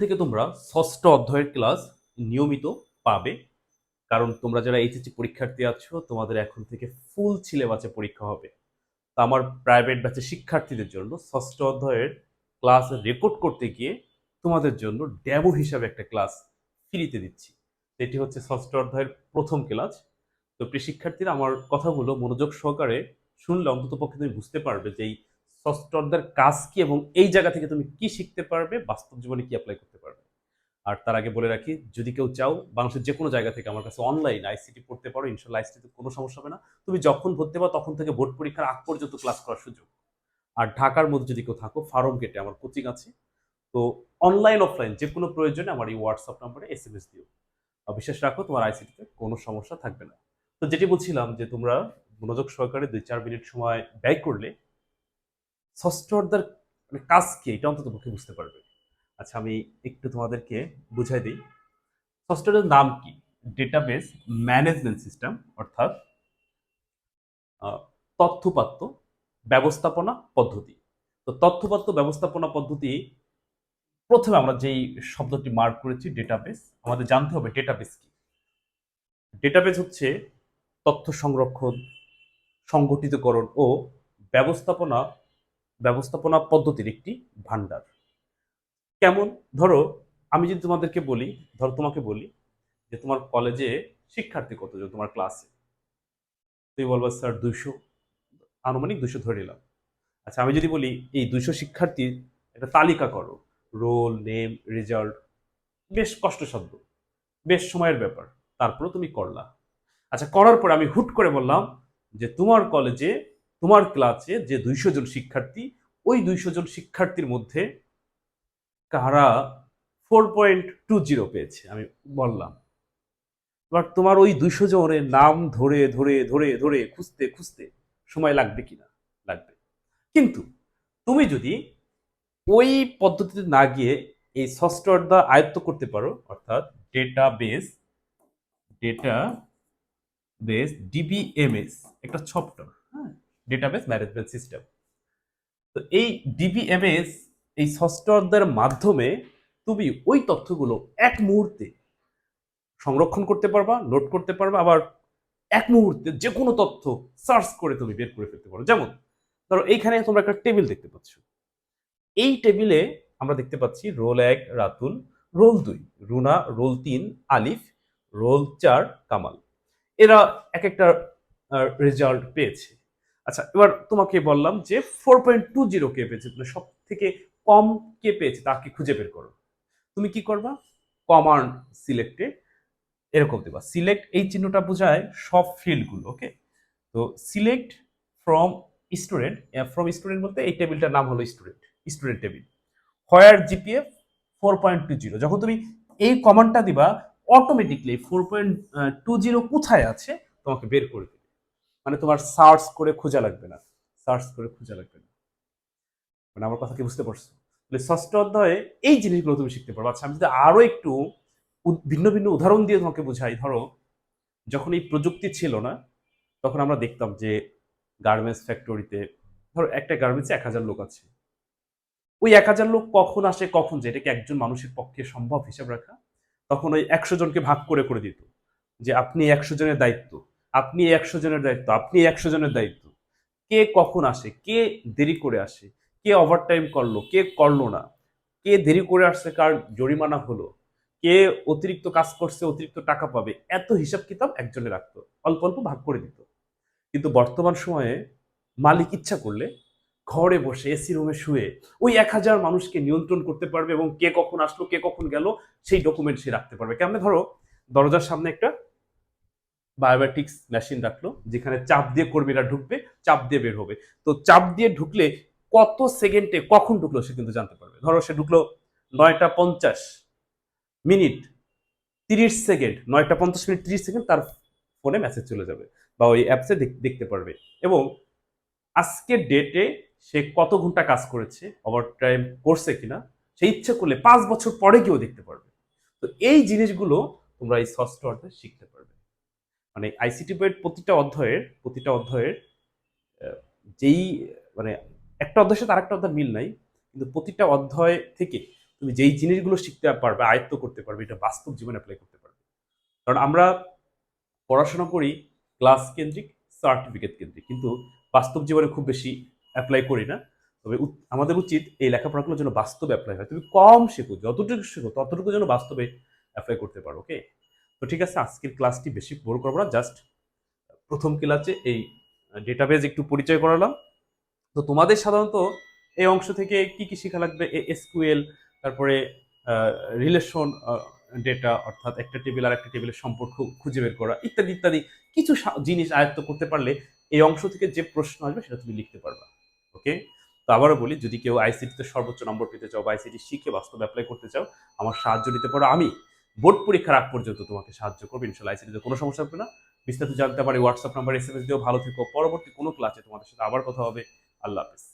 থেকে তোমরা ষষ্ঠ অধ্যায়ের ক্লাস নিয়মিত পাবে। কারণ তোমরা যারা এইচএসসি পরীক্ষার্থী আছো, তোমাদের এখন থেকে ফুল সিলেবাসে পরীক্ষা হবে। তো আমার প্রাইভেট ব্যাচের শিক্ষার্থীদের জন্য ষষ্ঠ অধ্যায়ের ক্লাস রেকর্ড করতে গিয়ে তোমাদের জন্য ড্যামো হিসাবে একটা ক্লাস ফ্রিতে দিচ্ছি। এটি হচ্ছে ষষ্ঠ অধ্যায়ের প্রথম ক্লাস তো প্রিয় শিক্ষার্থীরা, আমার কথাগুলো মনোযোগ সহকারে শুনলে অন্তত পক্ষে তুমি বুঝতে পারবে যে এই অধ্যায়ের কাজ কি এবং এই জায়গা থেকে তুমি কি শিখতে পারবে, বাস্তব জীবনে কি অ্যাপ্লাই করতে পারবে? আর তার আগে বলে রাখি, যদি কেউ চাও বাংলাদেশের যে কোনো জায়গা থেকে আমার কাছে অনলাইন আইসিটি পড়তে পারো ইনশাল্লাহ আইসিটিতে কোনো সমস্যা হবে না। তুমি যখন ভর্তি পাও তখন থেকে বোর্ড পরীক্ষার আগ পর্যন্ত ক্লাস করার সুযোগ। আর ঢাকার মধ্যে যদি কেউ থাকো ফার্ম গেটে আমার কোচিং আছে। তো অনলাইন অফলাইন যে কোনো প্রয়োজনে আমার এই হোয়াটসঅ্যাপ নাম্বারে এস এম এস দিও বিশ্বাস রাখো, তোমার আইসিটিতে কোনো সমস্যা থাকবে না। তো যেটি বলছিলাম যে তোমরা মনোযোগ সহকারে দুই চার মিনিট সময় ব্যয় করলে ষষ্ঠ অর্ধার মানে কাজ কি? এটা অন্তত পক্ষে বুঝতে পারবে। আচ্ছা আমি একটু তোমাদেরকে বুঝাই দিই। ষষ্ঠ নাম কি? ডেটাবেস ম্যানেজমেন্ট সিস্টেম অর্থাৎ আহ, তথ্যপাত্য ব্যবস্থাপনা পদ্ধতি। তো তথ্যপাত্য ব্যবস্থাপনা পদ্ধতি প্রথমে আমরা যেই শব্দটি মার্ক করেছি ডেটাবেস আমাদের জানতে হবে ডেটাবেস কি। ডেটাবেস হচ্ছে তথ্য সংরক্ষণ সংগঠিতকরণ ও ব্যবস্থাপনা ব্যবস্থাপনা পদ্ধতির একটি ভান্ডার কেমন? ধরো, আমি যদি তোমাদেরকে বলি, ধরো তোমাকে বলি যে তোমার কলেজে শিক্ষার্থী কতজন তোমার ক্লাসে তুমি বলব, স্যার, দুইশো। আনুমানিক দুশো ধরে নিলাম। আচ্ছা আমি যদি বলি, এই দুইশো শিক্ষার্থীর একটা তালিকা করো। রোল, নেম, রেজাল্ট, বেশ কষ্টসাধ্য, বেশ সময়ের ব্যাপার, তারপরেও তুমি করলা। আচ্ছা করার পরে আমি হুট করে বললাম যে তোমার কলেজে তোমার ক্লাসে যে দুইশো জন শিক্ষার্থী, ওই দুইশো জন শিক্ষার্থীর মধ্যে কারা ফোর পয়েন্ট টু জিরো পেয়েছে, আমি বললাম। এবার তোমার ওই দুইশো জনের নাম ধরে ধরে ধরে ধরে, খুঁজতে খুঁজতে সময় লাগবে কিনা? লাগবে। কিন্তু তুমি যদি ওই পদ্ধতিতে না গিয়ে এই ষষ্ঠ অর্ধা আয়ত্ত করতে পারো, অর্থাৎ database database DBMS একটা সফটওয়্যার ডেটাবেস ম্যানেজমেন্ট সিস্টেম তো এই ডিবিএমএস এই ষষ্ঠ অধ্যায়ের মাধ্যমে তুমি ওই তথ্যগুলো এক মুহূর্তে সংরক্ষণ করতে পারবা নোট করতে পারবা, আবার এক মুহূর্তে যে কোনো তথ্য সার্চ করে তুমি বের করে ফেলতে পারো। যেমন, ধরো এইখানে তোমরা একটা টেবিল দেখতে পাচ্ছ। এই টেবিলে আমরা দেখতে পাচ্ছি রোল এক, রাতুল রোল দুই, রুনা রোল তিন, আলিফ রোল চার, কামাল। এরা এক একটা রেজাল্ট পেয়েছে। আচ্ছা এবার তোমাকে বললাম যে ফোর পয়েন্ট টু জিরো কে পেয়েছে মানে সব থেকে কম কে পেয়েছে, তাকে খুঁজে বের করো। তুমি কি করবা? কমান্ড সিলেক্টে এরকম দেবা। সিলেক্ট এই চিহ্নটা বোঝায় সব ফিল্ডগুলো ওকে তো select from student from student বলতে এই টেবিলটার নাম হলো student student table where GPA four point two zero যখন তুমি এই কমান্ডটা দিবা automatically four point two zero কোথায় আছে, তোমাকে বের করে দেবে। মানে তোমার সার্চ করে খোঁজা লাগবে না। সার্চ করে খোঁজা লাগবে না। মানে আমার কথা কি বুঝতে পারছ? তাহলে ষষ্ঠ অধ্যায়ে এই জিনিসগুলো তুমি শিখতে পারবে আচ্ছা আমি যদি আরও একটু ভিন্ন ভিন্ন উদাহরণ দিয়ে তোমাকে বোঝাই। ধরো, যখন এই প্রযুক্তি ছিল না, তখন আমরা দেখতাম যে গার্মেন্টস ফ্যাক্টরিতে ধরো একটা গার্মেন্টসে এক হাজার লোক আছে। ওই এক হাজার লোক কখন আসে, কখন যে এটাকে একজন মানুষের পক্ষে সম্ভব হিসাব রাখা? তখন ওই একশো জনকে ভাগ করে করে দিত। যে আপনি একশো জনের দায়িত্ব। আপনি একশো জনের দায়িত্ব, আপনি একশো জনের দায়িত্ব। কে কখন আসে? কে দেরি করে আসে? কে ওভারটাইম করল? কে করল না? কে দেরি করে আসছে? কার জরিমানা হলো? কে অতিরিক্ত কাজ করছে? অতিরিক্ত টাকা পাবে? এত হিসাব কিতাব একজনে রাখতো। অল্প অল্প ভাগ করে দিত। কিন্তু বর্তমান সময়ে মালিক ইচ্ছা করলে ঘরে বসে এসি রুমে শুয়ে ওই এক হাজার মানুষকে নিয়ন্ত্রণ করতে পারবে এবং কে কখন আসলো, কে কখন গেল, সেই ডকুমেন্ট সে রাখতে পারবে। কেমন ধরো? দরজার সামনে একটা বায়োমেট্রিক্স মেশিন রাখল, যেখানে চাপ দিয়ে কর্মীরা ঢুকবে, চাপ দিয়ে বের হবে। তো চাপ দিয়ে ঢুকলে কত সেকেন্ডে কখন ঢুকলো সে কিন্তু জানতে পারবে। ধরো সে ঢুকলো নয়টা পঞ্চাশ মিনিট, তিরিশ সেকেন্ড, নয়টা পঞ্চাশ মিনিট, তিরিশ সেকেন্ড তার ফোনে মেসেজ চলে যাবে বা ওই অ্যাপসে দেখতে পারবে। এবং আজকের ডেটে সে কত ঘণ্টা কাজ করেছে ওভার টাইম করছে কিনা, সে ইচ্ছে করলে পাঁচ বছর পরে গিয়েও দেখতে পারবে। তো এই জিনিসগুলো তোমরা এই ষষ্ঠ অধ্যায়ে শিখতে পারবে। মানে আইসিটি বইয়ের প্রতিটা অধ্যায়ের প্রতিটা অধ্যায়ের যেই মানে একটা অধ্যায়ের সাথে আরেকটা অধ্যায় মিল নাই, কিন্তু প্রতিটা অধ্যায় থেকে তুমি যেই জিনিসগুলো শিখতে পারবে, আয়ত্ত করতে পারবে, এটা বাস্তব জীবনে অ্যাপ্লাই করতে পারবে। কারণ আমরা পড়াশোনা করি ক্লাস কেন্দ্রিক সার্টিফিকেট কেন্দ্রিক, কিন্তু বাস্তব জীবনে খুব বেশি অ্যাপ্লাই করি না। তবে আমাদের উচিত এই লেখাপড়াগুলো যেন বাস্তবে অ্যাপ্লাই হয়। তুমি কম শেখো, যতটুকু শেখো, ততটুকু যেন বাস্তবে অ্যাপ্লাই করতে পারো ওকে তো ঠিক আছে, আজকের ক্লাসটি বেশি বড় করব না জাস্ট প্রথম ক্লাসে এই ডেটাবেজ একটু পরিচয় করালাম। তো তোমাদের সাধারণত এই অংশ থেকে কি কি শেখা লাগবে? এসকিউএল, তারপরে রিলেশন ডেটা অর্থাৎ একটা টেবিল আর একটা টেবিলের সম্পর্ক খুঁজে বের করা, ইত্যাদি ইত্যাদি কিছু জিনিস আয়ত্ত করতে পারলে এই অংশ থেকে যে প্রশ্ন আসবে সেটা তুমি লিখতে পারবা ওকে তো আবারও বলি, যদি কেউ আইসিটিতে সর্বোচ্চ নম্বর পেতে চাও বা আইসিটি শিখে বাস্তবে অ্যাপ্লাই করতে চাও, আমার সাহায্য নিতে পারো আমি। বোর্ড পরীক্ষার আগ পর্যন্ত তোমাকে সাহায্য করবে, ইনশাল্লাহ আইসিটিতে কোনো সমস্যা হবে না। বিস্তারিত জানতে পারি WhatsApp number S M S দিয়েও ভালো থেকো। পরবর্তী কোনো ক্লাসে তোমাদের সাথে আবার কথা হবে। আল্লাহ হাফিজ।